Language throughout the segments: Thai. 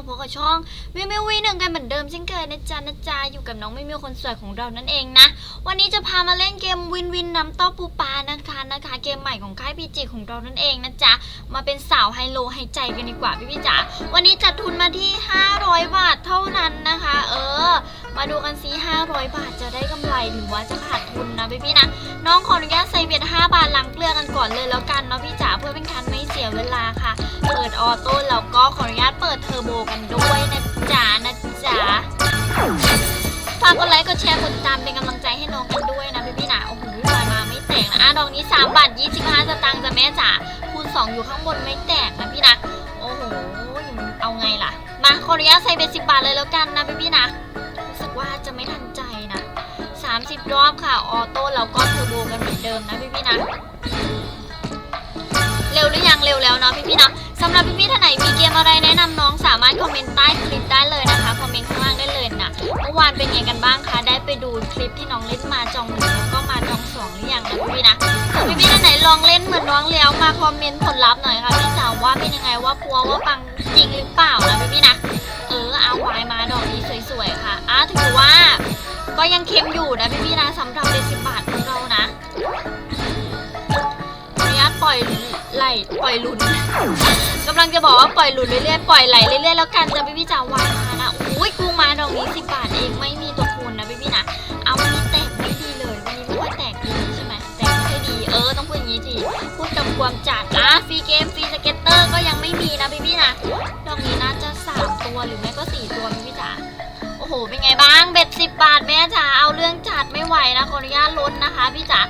มาพบกับช่องวิวมิววีหนึ่งกันเหมือนเดิมเช่นเคยนะจ๊ะนะจ๊ะอยู่กับน้องมิวมิวคนสวยของเรานั่นเองนะ วันนี้จะพามาเล่นเกมวินวินน้ำต้าปูปลานะคะนะคะ เกมใหม่ของค่ายพีจีของเรานั่นเองนะจ๊ะมาเป็นสาวไฮโลไฮใจกันดีกว่าพี่พี่จ๋าวันนี้จัดทุนมาที่ 500 บาทเท่านั้นนะคะ เออ มาดูกันซิ500 บาทจะได้กำไรหรือว่าจะขาดทุนนะพี่พี่นะน้องขออนุญาตใส่เบ็ด5บาทหลัง อยู่ข้างบนไม่แตกนะพี่นะโอ้โหเอาไงล่ะ มาขออนุญาตใส่เบ็ด10บาทเลยแล้วกันนะพี่พี่นะรู้สึกว่าจะไม่ทันใจนะ 30 รอบค่ะออโต้แล้วก็เทอร์โบกันเหมือนเดิมนะพี่พี่นะเร็วหรือยังเร็วแล้วเนาะพี่พี่นะสำหรับพี่พี่ท่านไหนมีเกมอะไรแนะนำน้องสามารถคอมเมนต์ใต้คลิปได้เลยนะคะคอมเมนต์ข้างล่างได้เลยนะเมื่อวานเป็นไงกันบ้างคะได้ไปดูคลิปที่น้องเล่นมา นไหนลองเล่นเหมือนน้องแล้วมาคอมเมนต์ผลลัพธ์หน่อยค่ะพี่สาวว่าเป็นยังไงว่าปัวว่าปังจริงหรือเปล่านะพี่พี่นะเออเอาวายมาดอกนี้สวยๆค่ะอะถือว่าก็ยังเค็มอยู่นะพี่พี่นะสำหรับเจ็ดสิบบาทของเรานะอนุญาตปล่อยไหลปล่อยหลุนกำลังจะบอกว่าปล่อยหลุดเรื่อยๆปล่อยไหลเรื่อยๆแล้วกันจะพี่พี่จ๋าวายมานะอุ้ยกุ้งมาดอกนี้สิบบาทเเกมฟรีสเก็ตเตอร์ก็ยังไม่มีนะพี่พี่นะดอกนี้น่าจะสามตัวหรือไม่ก็สี่ตัวพี่พี่จ๋าโอ้โหเป็นไงบ้างเบ็ดสิบบาทแม่จ๋าเอาเรื่องจัดไม่ไหวนะขออนุญาตลดนะคะพี่จ๋า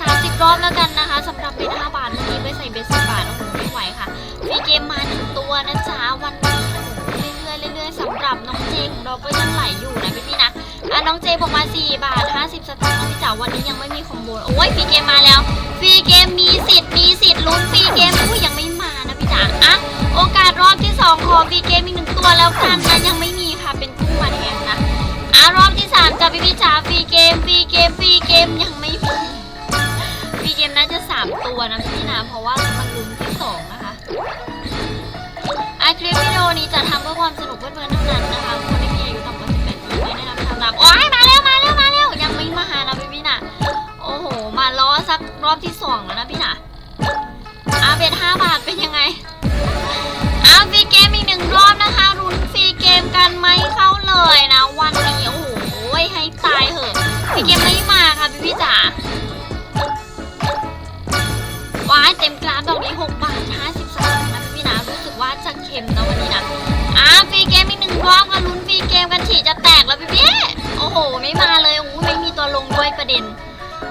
สามสิบรอบแล้วกันนะคะสำหรับเบ็ดห้าบาทเมื่อกี้ไปใส่เบ็ดสิบบาทโอ้โหไม่ไหวค่ะมีเกมมาหนึ่งตัวนะจ๊ะวันนี้เรื่อยๆเรื่อยๆสำหรับน้องเจของเราก็ยังไหลอยู่นะพี่พี่นะอะน้องเจบอกมาสี่บาทห้าสิบสตางค์พี่จ๋าวันนี้ยังไม่มีคอมโบโอ้ยฟรีเกมมาแล้วฟรีเกมมีสิทธิ์มีสิทธิ์ลุ้นฟรีเกม โอกาสรอบที่สองขอฟรีเกมอีกหนึ่งตัวแล้วกันนะยังไม่มีค่ะเป็นกุ้มาแทนนะอะรอบที่สามจะพี่พี่จ๋าฟีเกมฟีเกมฟีเกมยังไม่มีฟีเกมน่าจะสามตัวนะพี่นะเพราะว่ามันลุ้นที่สองนะคะอะคลิปวิดีโอนี้จะทำเพื่อความสนุกเพลิดเพลินเท่านั้นนะคะคนที่มีอายุต่ำกว่า18ปีไม่แนะนำทำตามโอ้ยมาแล้วมาแล้วมาแล้วยังไม่มานะพี่พี่นะโอ้โหมาล้อสักรอบที่สองแล้วนะพี่นะอะเบ็ดห้าบาทเป็นยังไง มกันฉี่จะแตกแล้วพี่พี่โอ้โห ไม่มาเลยโอ้โหไม่มีตัวลงด้วยประเด็น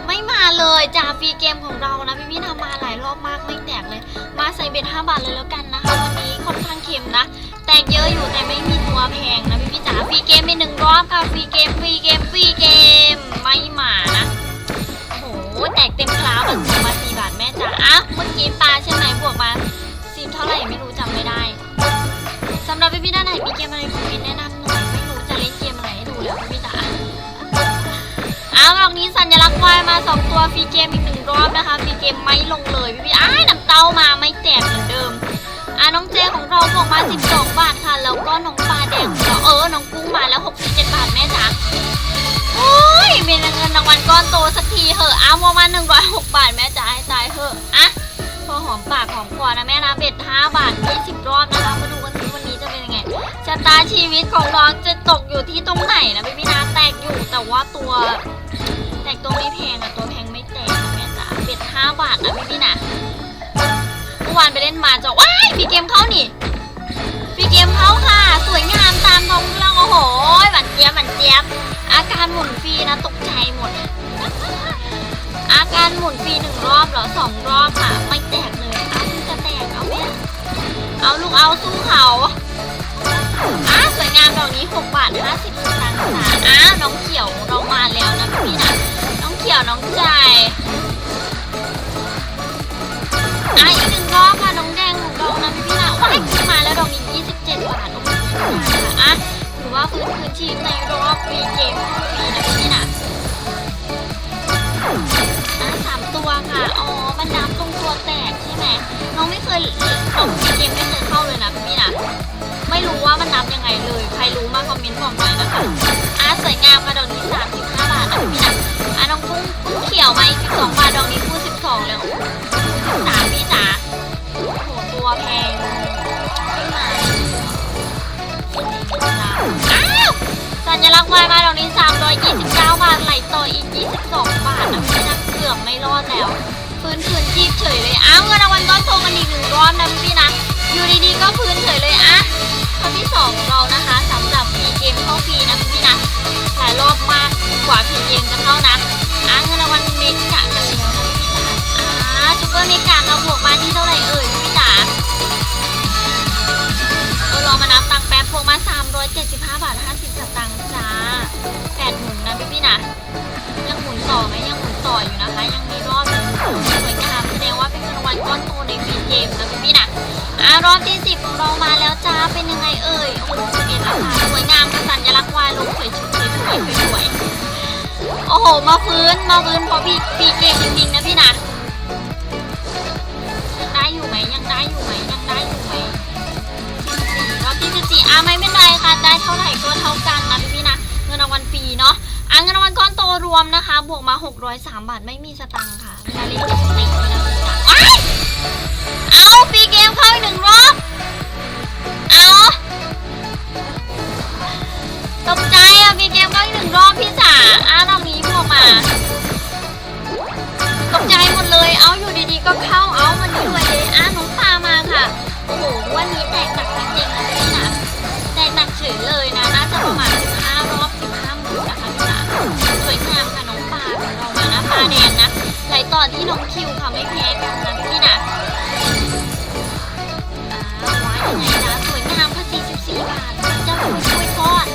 ไม่มาเลยจ้าฟรีเกมของเรานะพี่พี่ทำมาหลายรอบมากไม่แตกเลย มาใส่เบ็ด5บาทเลยแล้วกันนะคะวันนี้ค่อนข้างเค็มนะ แตกเยอะอยู่แต่ไม่มีตัวแพงนะพี่พี่จ๋าฟรีเกมไปหนึ่งรอบค่ะฟรีเกมฟรีเกมฟรีเกมไม่มานะโอ้โหแตกเต็มกราฟอะบวกมา4บาทแม่จ๋าอะเมื่อกี้ปลาใช่ไหมบวกมาสิบเท่าไหร่ไม่รู้จำไม่ได้สำหรับพี่พี่ด้านไหนมีเกมอะไรคอมเมนต์แนะนำ อกนี้สัญลักษณ์วายมาสองตัวฟรีเกมอีกหนึ่งรอบนะคะฟรีเกมไม่ลงเลยพี่พี่อ้ายน้ำเต้ามาไม่แตกเหมือนเดิมอะน้องเจของเราบอกมา 12 บาทค่ะ แล้วก็น้องปลาแดงเออ น้องกุ้งมาแล้ว 67 บาทแม่จ๋าโอ้ยเป็นเงินรางวัลก้อนโตสักทีเหอะเอาวประมาณ106 บาทแม่จ๋าให้ตายเหอะอะพอหอมปากหอมคอนะแม่นะเบ็ด 5 บาท 20 รอบนะคะมาดูกันซิวันนี้จะเป็นยังไงชะตาชีวิตของน้องจะตกอยู่ที่ตรงไหนนะพี่พี่นะแตกอยู่แต่ว่าตัว กตัวไม่แพงอะตัวแพงไม่แตกแม่จ๋าเบ็ดห้าบาทนะพี่พี่นะเมื่อวานไปเล่นมาจอว้ายพี่เกมเข้านี่พี่เกมเข้าค่ะ สวยงามตามท้องเรืองโอ้โหหวานเจี๊ยบหวานเจี๊ยบ อาการหมุนฟรีนะตกใจหมด อาการหมุนฟรีหนึ่งรอบหรอสองรอบค่ะไม่แตกเลยเอาลูกจะแตกเอาเนี่ยเอาลูกเอาสู้เขา ใจอะอีกหนึ่งรอบค่ะน้องแดงของเรานะพี่พี่นะว้ายขึ้นมาแล้วดอกนี้27บาทโอ้โหอะถือว่าฟื้นคืนชีพในรอบฟรีเกมฟรีนะพี่พี่นะอะสามตัวค่ะ อ๋อมันนับตรงตัวแตกใช่ไหมน้องไม่เคยของฟรีเกมไม่เคยเข้าเลยนะพี่พี่นะ ไม่รู้ว่ามันนับยังไงเลย ใครรู้มาคอมเมนต์บอกหน่อยนะคะอะสวยงามค่ะดอกนี้35บาทนะพี่นะอะน้องกุ้งกุ้งเขียวมาอีก12บาทดอกนี้คู่12แล้วสามพี่จ๋าโอ้โหตัวแพงไม่มาอ้าวสัญลักษณ์วายมาดอกนี้329บาทไหลต่ออีก22บาทนะพี่นะเกือบไม่รอดแล้วฟื้นคืนชีพเฉยเลยอ้าวเงินรางวัลก้อนโตกันอีกหนึ่งรอบนะพี่นะอยู่ดีๆก็ฟื้นเฉยเลยอะ ข้อที่สองของเรานะคะสำหรับฟรีเกมเข้าฟรีนะพี่นะหลายรอบมากกว่าฟรีเกมจะเข้านะอะเงินรางวัลเมกะกันแล้วนะพี่จ๋าอ่าซุปเปอร์เมกะเราบวกมาที่เท่าไหร่เอ่ยพี่จ๋าเออรอมานับตังค์แป๊บบวกมา375 บาท50สตางค์จ้าแปดหมุนนะพี่พี่นะยังหมุนต่อไหมยังหมุนต่ออยู่นะคะ ยังมีรอบสวยงามแสดงว่าเป็นเงินรางวัลก้อนโตในฟีเกมนะพี่พี่ อ่ารอบที่สิบของเรามาแล้วจ้า เป็นยังไงเอ่ย โอ้โหสเอ็ดแล้วค่ะสวยงามค่ะสัญลักษณ์วายลงสวยชุดสวยสวยสวยโอ้โห มาฟื้น มาฟื้นเพราะพี่ฟรีเกมจริงๆนะพี่นะยังได้อยู่ไหมยังได้อยู่ไหมยังได้อยู่ไหมรอบที่สิบสี่อะไม่เป็นไรค่ะ ได้เท่าไหร่ก็เท่ากันนะพี่พี่นะ เงินรางวัลฟรีเนาะอะเงินรางวัลก้อนโตรวมนะคะ บวกมา 603 บาท ไม่มีสตังค์ค่ะเวลาเล่นก็สติไม่ได้จ้ะ แตกหนักจริงๆนะพี่นะแตกหนักเฉยเลยนะน่าจะประมาณ15รอบ15หมุนนะคะพี่จ๋าสวยงามค่ะน้องปลาของเรามานะปลาแดงนะหลายต่อที่น้องคิวค่ะไม่แพ้กันนะพี่นะอ่าว้ายยังไงนะสวยงามค่ะ44 บาทเจ้าคุณช่วยก่อน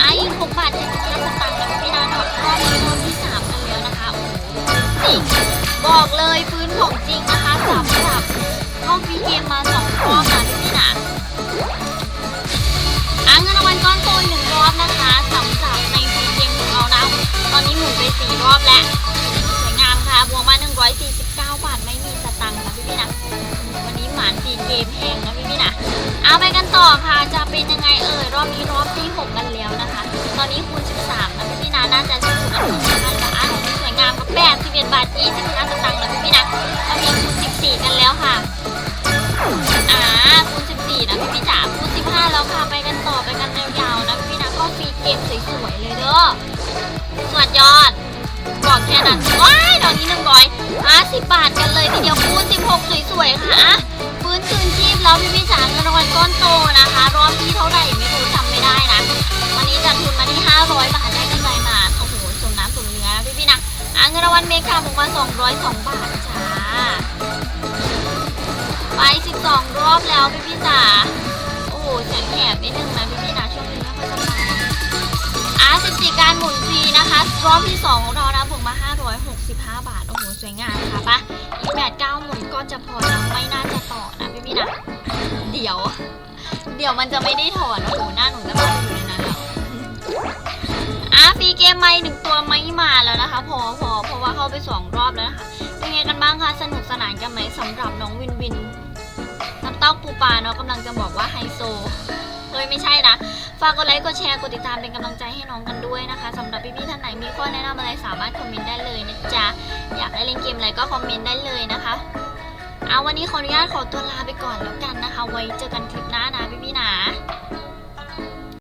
อายุ6บาท75สตางค์แล้วพี่นะดอกรอบนี้รอบที่3กันแล้วนะคะโอ้โหบอกเลยฟื้นของจริงนะคะสำหรับเข้าฟรีเกมมาสองรอบค่ะ อบนี้รอบที่6กันแล้วนะคะ ตอนนี้คูณ13นะพี่พี่นะน่าจะสนุกกันที่นะคะแต่อะของสวยงามก็81บาท25สตางค์นะพี่พี่นะเรามีคูณ14 กันแล้วค่ะอ่าคูณ14นะพี่พี่จ๋าคูณ15แล้วค่ะไปกันต่อไปกันยาวๆนะพี่นะก็ฟรีเกมสวยๆเลยเด้อสวัสดยอดบอกแค่นั้นว้ายดอกนี้หนึ่งร้อยอะสิบบาทกันเลยทีเดียวคูณ16สวยๆค่ะ ฟื้นคืนชีพแล้วพี่พี่จ๋าเงินรางวัลก้อนโตนะคะ รอบที่เท่าไหร่ไม่รู้จำไม่ได้นะ วันนี้จัดทุนมาที่ 500 บาทได้กำไรมาโอ้โหสมน้ำสมเนื้อนะพี่พี่นะอะเงินรางวัลเมกาบอกมา 202 บาทจ้าไป 12 รอบแล้วพี่พี่จ๋าโอ้โหเสียงแหบนิดนึงนะพี่พี่นะช่วงนี้ไม่ค่อยสบายอะ14 การหมุนฟรีนะคะ รอบที่2ของเรานะผมมา 565 บาทโอ้โห สวยงามค่ะปะอีก8 9หมุนก็จะพอแล้วไม่น่าจะต่อนะพี่พี่นะ เดี๋ยว เดี๋ยวมันจะไม่ได้ถอนโอ้โหหน้าหนูจะมาอยู่ในนั้นแล้วอะฟรีเกมไม่หนึ่งตัวไม่มาแล้วนะคะ พอพอเพราะว่าเข้าไปสองรอบแล้วนะคะเป็นไงกันบ้างคะสนุกสนานกันไหมสำหรับน้องวินวินน้ำเต้าปูปลาเนาะกำลังจะบอกว่าไฮโซ เฮ้ยไม่ใช่นะฝากกดไลค์กดแชร์กดติดตามเป็นกำลังใจให้น้องกันด้วยนะคะสำหรับพี่ๆท่านไหนมีข้อแนะนำอะไรสามารถคอมเมนต์ได้เลยนะจ๊ะอยากได้เล่นเกมอะไรก็คอมเมนต์ได้เลยนะคะเอาวันนี้ขออนุญาตขอตัวลาไปก่อนแล้วกันนะคะ ไว้เจอกันคลิปหน้านะพี่